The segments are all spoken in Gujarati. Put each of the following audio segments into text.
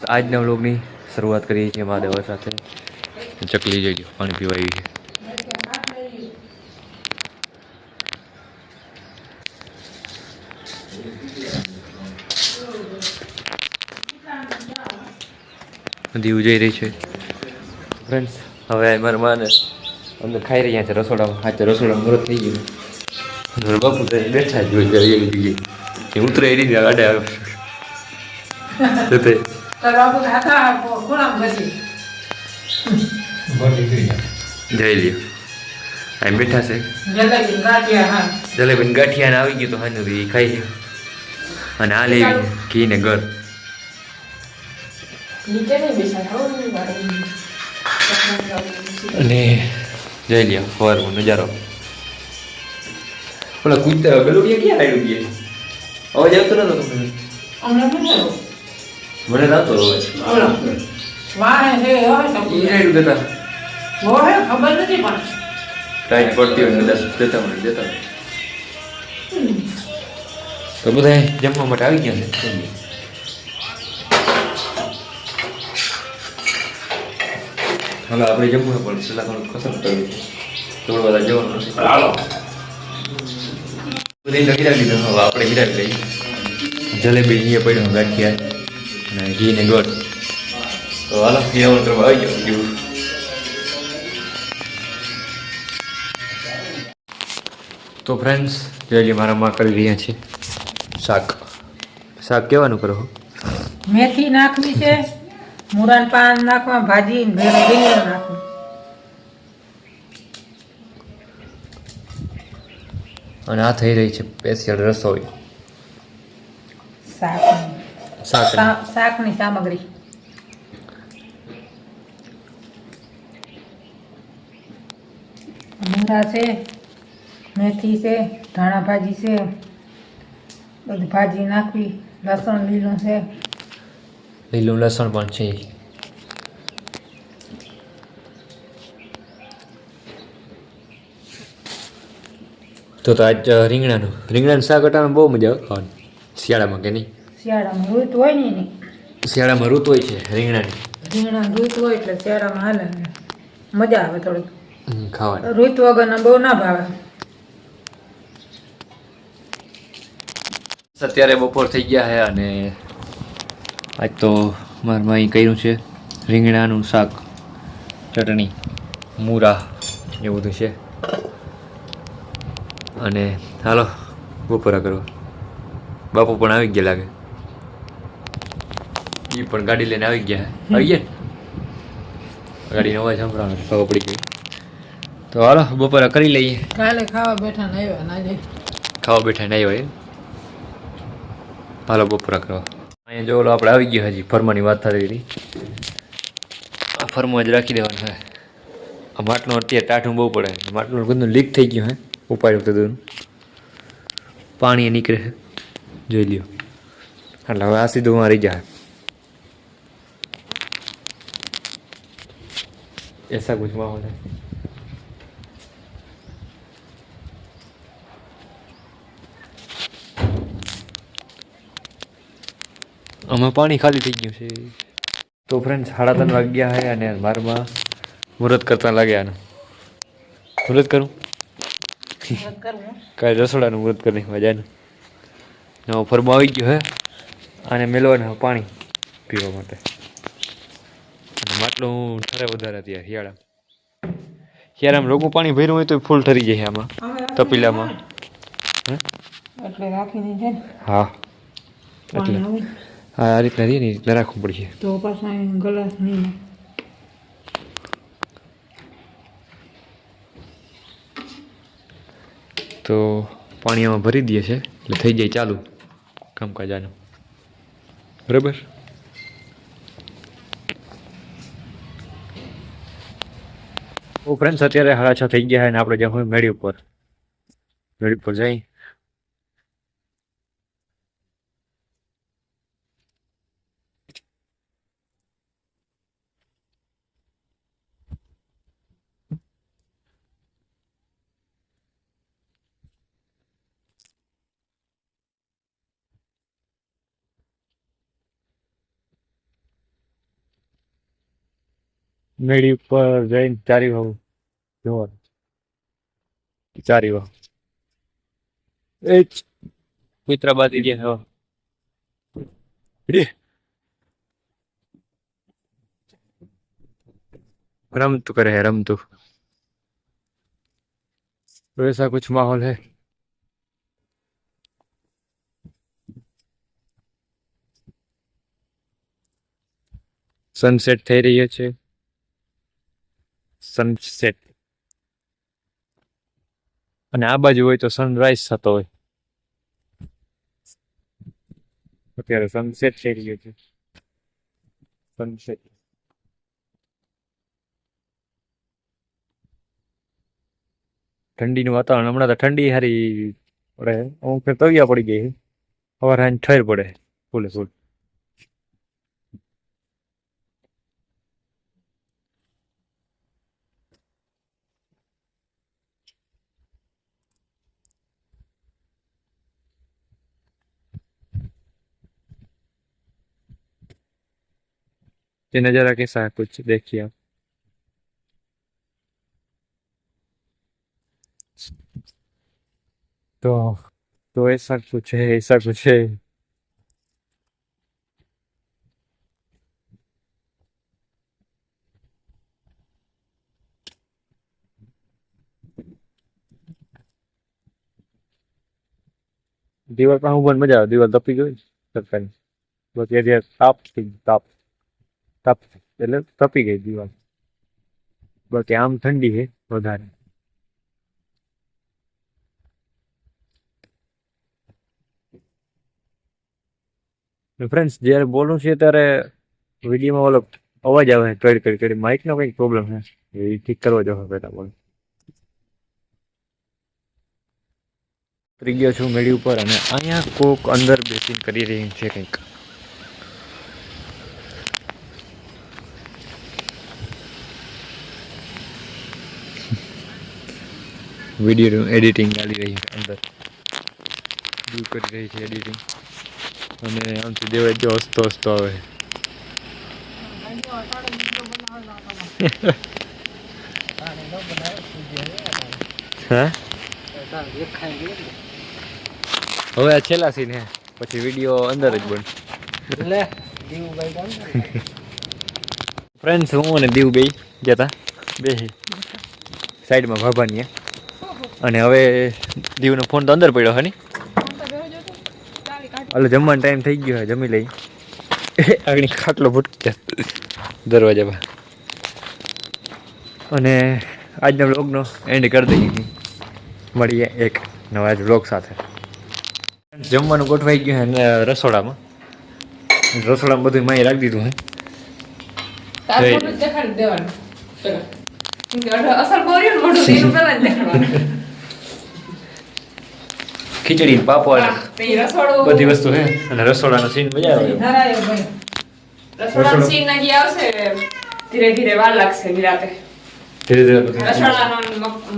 આજના વ્લોગની શરૂઆત કરીએ છીએ મહાદેવ સાથે. ચકલી જઈ પાણી પીવા આવી છે. દીવ જઈ રહી છે. ફ્રેન્ડ્સ હવે મારા માને અંદર ખાઈ રહ્યા છે રસોડામાં. આજે રસોડામાં મૃત થઈ ગયું. બાપુ બેઠા જ હોય ઉતરે એ રીતે આવે. જતે હતા ખૂણામ ઘસી જઈ લ્યો. એમ બેઠા છે. જલેબી ગાંઠિયા હા. જલેબી ગાંઠિયા ને આવી ગયું તો હાનું એ ખાઈ ગયું અને આ લેવી ઘી ને ઘર અને જઈ લ્યો ફરનો નજારો. ઓલા કૂતરા ગલુડિયા ક્યાં આવ્યું ગયા અવાજ આવતો નતો તમને? હમણાં? મને નતો ઓલો વાહે છે તો. ખબર નથી પણ. ટાઈટ પડતી હોય મને તો બધા જમવા માટે આવી ગયા છે હવે આપણે જમવું પણ છેલ્લા ઘણું કસરત કરવી છે? બધા જવાનું નથી હાલો. બધી તો હવે આપણે હિરાવી લઈએ. જલેબી અહીંયા પડ્યો ગાંઠિયા અને ઘી ને ગોળ તો હાલો હિરાવણ કરવા આવી જાવ તો ફ્રેન્ડ્સ જોઈએ મારા માં કરી રહ્યા છે શાક. શાક કેવાનું કરો? મેથી નાખવી છે મુરાન પાન નાખવા ભાજી ભેળ નાખવું. અને આ થઈ રહી છે સ્પેશિયલ રસોઈ. શાક. શાકની સામગ્રી. મૂરા છે મેથી છે ધાણા ભાજી છે બધી ભાજી નાખવી લસણ લીલું છે. લીલું લસણ પણ છે. તો તો આજ રીંગણાનું. રીંગણાનું શાક અટાણું બહુ મજા આવે. ખાવાની શિયાળામાં કે નહીં? શિયાળામાં ઋત હોય ને એની? શિયાળામાં ઋતુ હોય છે રીંગણાની. રીંગણા ઋત હોય એટલે શિયાળામાં હાલે મજા આવે થોડીક. ખાવાની. ઋત વગરના બહુ ના ભાવે. અત્યારે બપોર થઈ ગયા છે અને આજ તો મારા અહીં કર્યું છે રીંગણાનું શાક ચટણી મૂરા એ બધું છે. અને હાલો બપોરા કરો બાપુ પણ આવી ગયા લાગે. એ પણ ગાડી લઈને આવી ગયા. આવી ગયા ને ગાડીનો અવાજ સંભળાવે ખબર પડી ગઈ. તો હાલો બપોરા કરી લઈએ. કાલે ખાવા બેઠા ને આવ્યા ના જાય. ખાવા બેઠા નહીં હોય હાલો બપોરા કરવા. અહીંયા જો આપણે આવી ગયા હજી ફરમાની વાત થતી હતી આ ફરમો જ રાખી દેવાનું હે આ માટલું અત્યારે ટાઢું બહુ પડે. માટલું બધું લીક થઈ ગયું હે ઉપાડ્યું બધું પાણી નીકળે છે. જોઈ લ્યો. એટલે હવે આ સીધું મારી જાય ऐसा कुछ माहौल है આમાં પાણી ખાલી થઈ ગયું છે તો ફ્રેન્ડ સાડા ત્રણ વાગ્યા છે અને મારમાં મુહૂર્ત કરતા લાગ્યા આનું મુહૂર્ત કરું કરવું કાલે રસોડાનું મુહૂર્ત કરી મજાનું નવો ફરમો આવી ગયો હે અને મેળવાનું છે પાણી પીવા માટે ઠરે વધારે ત્યાં શિયાળા. શિયાળામાં રોગું પાણી ભર્યું હોય તો ફૂલ ઠરી જાય આમાં તપીલામાં. હે? એટલે રાખીને છે હા. એટલે. હા આ રીતના રહીએ ને એ રીતના રાખવું પડશે. તો પાછા ગલાસ નહીં. તો પાણી આમાં ભરી દઈએ છે એટલે થઈ જાય ચાલુ કામકાજ આનું. બરાબર? ફ્રેન્ડ્સ અત્યારે હાડા છ થઈ ગયા છે અને આપણે જ્યાં હું મેળી ઉપર મેળી ઉપર જઈ. મેળી ઉપર જઈને ચારી વાવ જોવાનું ચારી વાવ એ જ મિત્રાબાદી જે હવા રે रमतू करे है रमतू तो ऐसा कुछ माहौल है સનસેટ થઈ રહ્યો છે સનસેટ અને આ બાજુ હોય તો સનરાઈઝ થતો હોય. અત્યારે સનસેટ થઈ રહ્યો છે. સનસેટ ઠંડીનું વાતાવરણ હમણાં તો ઠંડી હારી પડે. અમુક તવિયા પડી ગઈ સવાર હાંજ ઠેર પડે. ફૂલે ફૂલ. ये नज़ारा कैसा है कुछ देखिए आप तो तो ऐसा कुछ है ऐसा कुछ है દિવાલ પાસે ઊભા મજા આવે દિવાલ તપી ગઈ સરકારી બાકી અત્યારે તાપ થઈ ગયો, તાપ તાપ એટલે તપી ગઈ દિવાલ. બાકી આમ ઠંડી છે વધારે. ફ્રેન્ડ્સ જ્યારે બોલું છે ત્યારે વિડીયોમાં ઓલો અવાજ આવે કડી કડી કડી માઇકનો કંઈક પ્રોબ્લેમ છે. એ ઠીક કરવા જવા પહેલાં બોલ. ઉતરી ગયો છું મેળી ઉપર અને અહીંયા કોક અંદર બેસીને કરી રહી છે કંઈક. વીડિયો એડિટિંગ ચાલી રહી છે અંદર. દૂર કરી રહી છે એડિટિંગ અને આમથી દેવાય જો હસતો હસતો આવે. હવે આ છેલ્લા સીન હે. પછી વીડિયો અંદર જ બન ફ્રેન્ડ્સ હું અને દીવ બે જતા બે સાઈડમાં ભાભાની અને હવે દીવનો ફોન તો અંદર પડ્યો હની? એટલે જમવાનો ટાઈમ થઈ ગયો જમી લઈ આગળ ખાટલો ભૂટકી દરવાજા પર અને આજના બ્લોગનો એન્ડ કરી દઈએ મળીએ એક નવા જ બ્લોગ સાથે. જમવાનું ગોઠવાઈ ગયું છે રસોડામાં. રસોડામાં બધું માહી રાખી દીધું હે. અસર કર્યું મોઢું એનું જ દેખાડવાનું. ખીચડી પાપડ. બધી વસ્તુ હે. અને રસોડાનો સીન મજા આવે. રસોડાનું રસોડું. સીન હજી આવશે ધીરે ધીરે વાર લાગશે નિરાતે ધીરે ધીરે રસોડાનો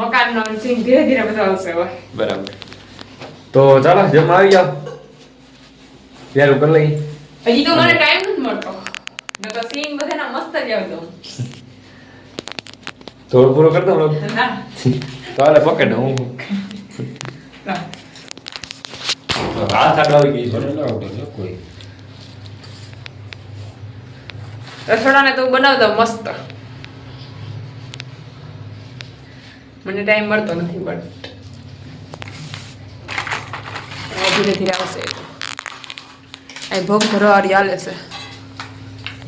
મકાનનો સીન ધીરે ધીરે બધો આવશે બરાબર. તો ચાલો જમવા આવી જાવ ત્યારે કરી લઈ હજી તો મને ટાઈમ નથી મળતો. નકર સીન બધાના મસ્ત જ આવતો થોડું પૂરો કરતો તો હાલે પકડ હું ના. હાથ આગળ ગઈ છે. રસોડાને તો બનાવતા મસ્ત. મને ટાઈમ મળતો નથી બટ ધીરે ધીરે આવશે. આ ભોગ ભરવારી હાલે છે.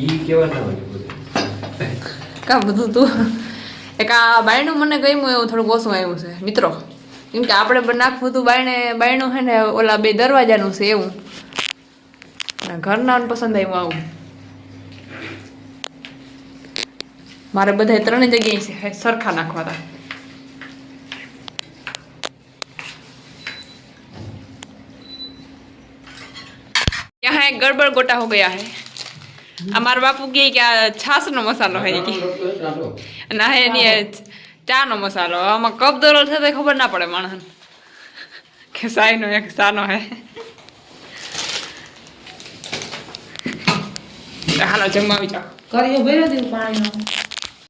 ઈ કેવા ના હોય કા બધું તું. એક આ બાયણું મને ગમ્યું એવું થોડુંક ઓછું આવ્યું છે. મિત્રો કેમ કે આપણે બ- નાખવું હતું બાયણે બાયણું છે ને ઓલા બે દરવાજાનું છે એવું અને ઘરના પસંદ આવ્યું આવું મારે બધા ત્રણેય જગ્યાએ છે હે, સરખા નાખવા હતા यहाँ एक गड़बड़ गोटा हो गया है અમારા બાપુ કહે કે આ છાસનો મસાલો હે કે ના હે ની એ ચાનો મસાલો. આમાં કપ દરોલ તો ખબર ના પડે માણસ કે સાઈનો એક સાનો હે. હાલો, જમવા વિચાર કર્યો ભર્યો દીધું પાણીનો.